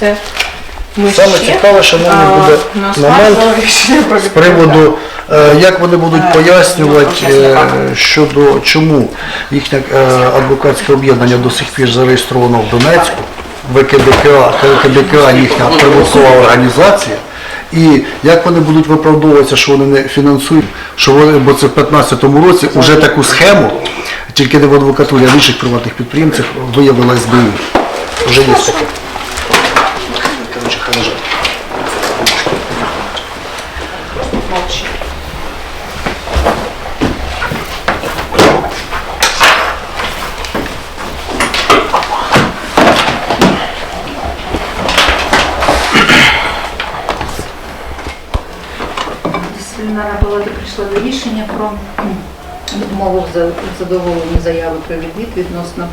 Це нижче. Саме цікаве, шановні, А, буде на момент скаргу рішення про з приводу, е, як вони будуть пояснювати е, щодо чому їхнє е, адвокатське об'єднання до сих пір зареєстровано в Донецьку, ВКДК, ВКДК їхня прибуткова організація. І як вони будуть виправдовуватися, що вони не фінансують, що вони, бо це в 2015 році вже таку схему, тільки не в адвокатурі, а в інших приватних підприємцях виявила СБУ. Вже є таке. Лежать. Мовчи. Дисциплінарна палата прийшла до рішення про відмову в задоволенні заяви про відвід відносно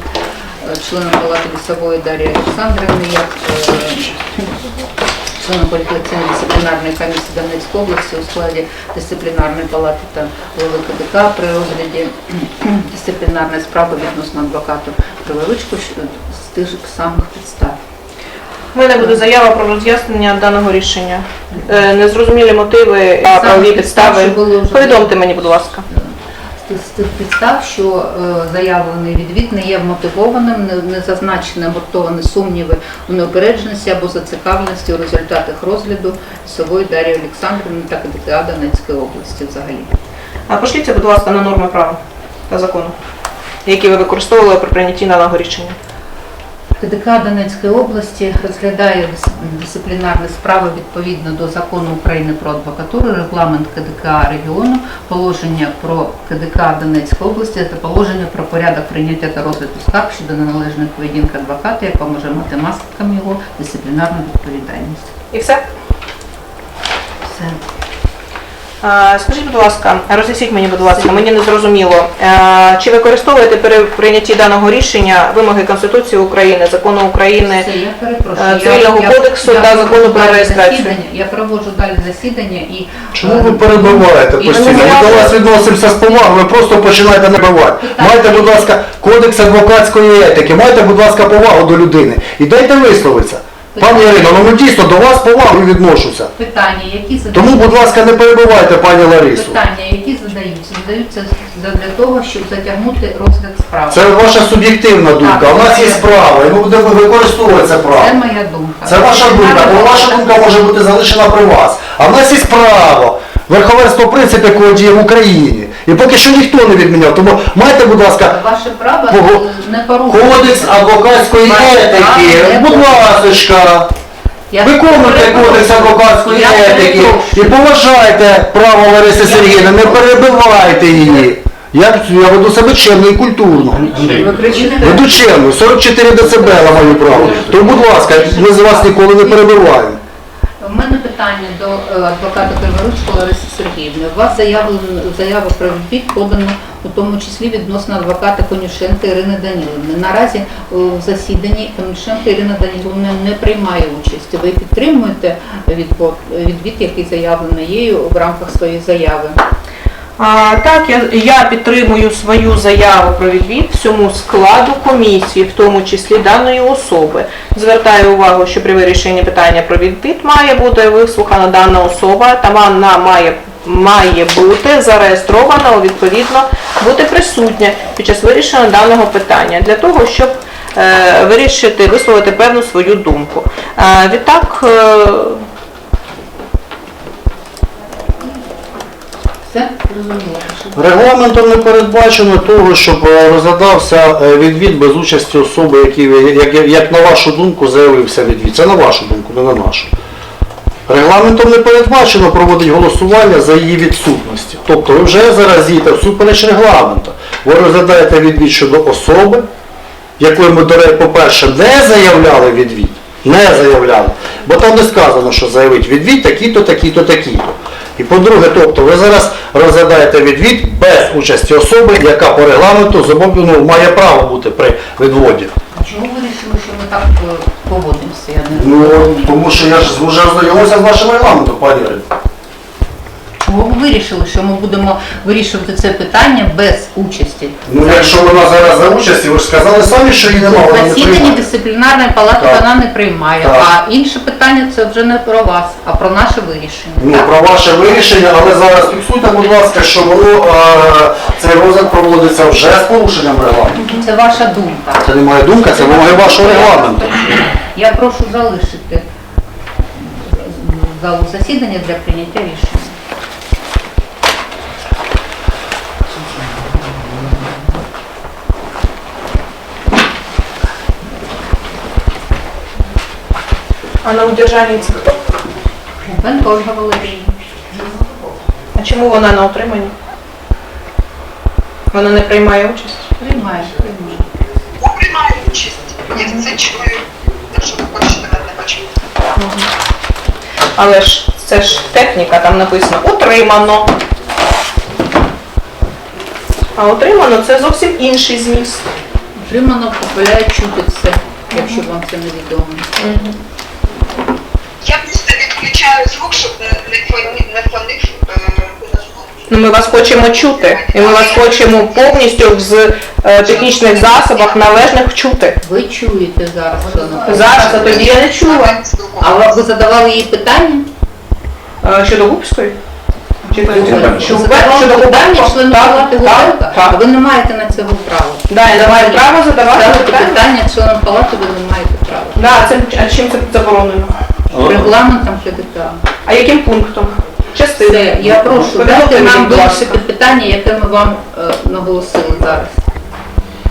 е, члена палати лісової Дар'ї Олександрівни як е, члена дисциплінарної комісії Донецької області у складі дисциплінарної палати та голови КДК при розгляді дисциплінарної справи відносно адвоката Криворучко щ- з тих самих підстав. У мене буде заява про роз'яснення даного рішення. Е, Незрозумілі мотиви, правові підстави. Повідомте мені, будь ласка. З тих- підстав, що е, заявлений відвід не є мотивованим, не, зазначені обґрунтовані сумніви у неупередженості або зацікавленості у результатах розгляду Сової Дар'ї Олександрівни та КДТА Донецької області взагалі. А пошліться, будь ласка, на норми права та закону, які ви використовували при прийнятті даного рішення. КДК Донецької області розглядає дисциплінарні справи відповідно до закону України про адвокатуру, регламент КДК регіону, положення про КДК Донецької області та положення про порядок прийняття та розгляду скарг щодо неналежної поведінки адвоката, яка може мати наслідком його дисциплінарну відповідальність. І все? Все. Скажіть, будь ласка, роз'ясніть мені, будь ласка, мені не зрозуміло, е, чи використовуєте при прийнятті даного рішення вимоги Конституції України, закону України? Все, е, Цивільного я- кодексу я та закону про реєстрацію. засідання, Я проводжу далі засідання і Чому ви перебиваєте і постійно? Ми до вас відносимося з повагою, ви просто починаєте набивати. Майте, будь ласка, кодекс адвокатської етики, майте, будь ласка, повагу до людини. І дайте висловитися. Пані. Ірино, ну ми дійсно до вас повагою відношуся. питання, які задаються. Тому, будь ласка, не перебивайте пані Ларису. Питання, які задаються, задаються для того, щоб затягнути розгляд справи. Це ваша суб'єктивна думка, а нас є справа, і ми будемо використовувати це право. Це моя думка. Це ваша думка, бо ваша думка може бути залишена при вас. А в нас є право. Верховенство принцип, якого діє в Україні. І поки що ніхто не відміняв. Тому майте, будь ласка, Ваше право Кого? не порушує. кодекс адвокатської Ваше етики. право не Будь ласка. Я Виконуйте перепрошую. кодекс адвокатської Я етики і поважайте право Лариси Сергіївни, не перебивайте її. Я, я веду себе чемно і культурно. Ви кричите? Веду чемно, 44 децибела маю право. Тому, будь ласка, ми з вас ніколи не перебиваємо. У мене питання до е, адвоката Криворучко Лариси Сергіївни. У вас заява про відвід подано у тому числі відносно адвоката Конюшенка Ірини Данілівни. Наразі е, в засіданні Конюшенка Ірина Данілівна не приймає участі. Ви підтримуєте відвід, який заявлений нею в рамках своєї заяви? А, так, я, я підтримую свою заяву про відвід всьому складу комісії, в тому числі даної особи. Звертаю увагу, що при вирішенні питання про відвід має бути вислухана дана особа, та вона має, має бути зареєстрована, відповідно, бути присутня під час вирішення даного питання для того, щоб е, вирішити, висловити певну свою думку. Е, відтак, е, Регламентом не передбачено того, щоб е, розглядався е, відвід без участі особи, які, як, як, на вашу думку заявився відвід. Це на вашу думку, не на нашу. Регламентом не передбачено проводить голосування за її відсутності. Тобто ви вже зараз їдете всупереч регламенту. Ви розглядаєте відвід щодо особи, якої ми, по-перше, не заявляли відвід. Не заявляли. Бо там не сказано, що заявить відвід такі-то, такі-то, такі-то. І по-друге, тобто ви зараз розглядаєте відвід без участі особи, яка по регламенту зобов'язана ну, має право бути при відводі. А чому ви вирішили, що ми так е, поводимося? Я не Ну, тому що я ж вже ознайомився з вашим регламентом, пані Ірино. Чого ви вирішили, що ми будемо вирішувати це питання без участі? Ну якщо вона зараз за участі, ви ж сказали самі, що її немає, вона не Засідання приймає. дисциплінарної палати Так. вона не приймає. Так. А інше питання це вже не про вас, а про наше вирішення. Ну, так? про ваше вирішення, але зараз фіксуйте, будь ласка, що воно е, цей розгляд проводиться вже з порушенням регламенту. Це ваша думка. Це не моя думка, це вимоги вашого регламенту. Я прошу залишити залу засідання для прийняття рішення. А на удержанні це хто? Бенко Ольга Валеріївна. А чому вона на утриманні? Вона не приймає участь? Приймає, приймає. приймаю участь. Я це чую. Якщо ви хочете мене почути. Але ж це ж техніка, там написано утримано. А утримано це зовсім інший зміст. Отримано дозволяє чути все, якщо вам це невідомо. Я просто звук, щоб не, фонив е. Ну, ми вас хочемо чути, і ми вас хочемо повністю з е, технічних засобах належних чути. Ви чуєте зараз, що вона Зараз, а тоді я не чула. А ви- ви задавали їй питання? Е, щодо Губської? Чи. Щодо Задавали щодо питання члену Так, палати так, Губенка? А так. ви не маєте на це права. Да, я не маю права задавати Ставити питання. питання членам палати ви не маєте права. Да, це, а чим це заборонено? Регламентом КДК. А яким пунктом? Частини. Все, я прошу, дайте нам вирішити питання, яке ми вам е, наголосили зараз.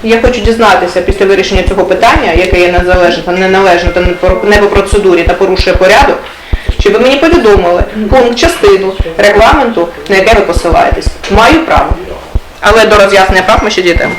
Я хочу дізнатися після вирішення цього питання, яке є незалежне та неналежне та не по- не по процедурі та порушує порядок, чи ви мені повідомили пункт частину регламенту, на яке ви посилаєтесь. Маю право. Але до роз'яснення прав ми ще дійдемо.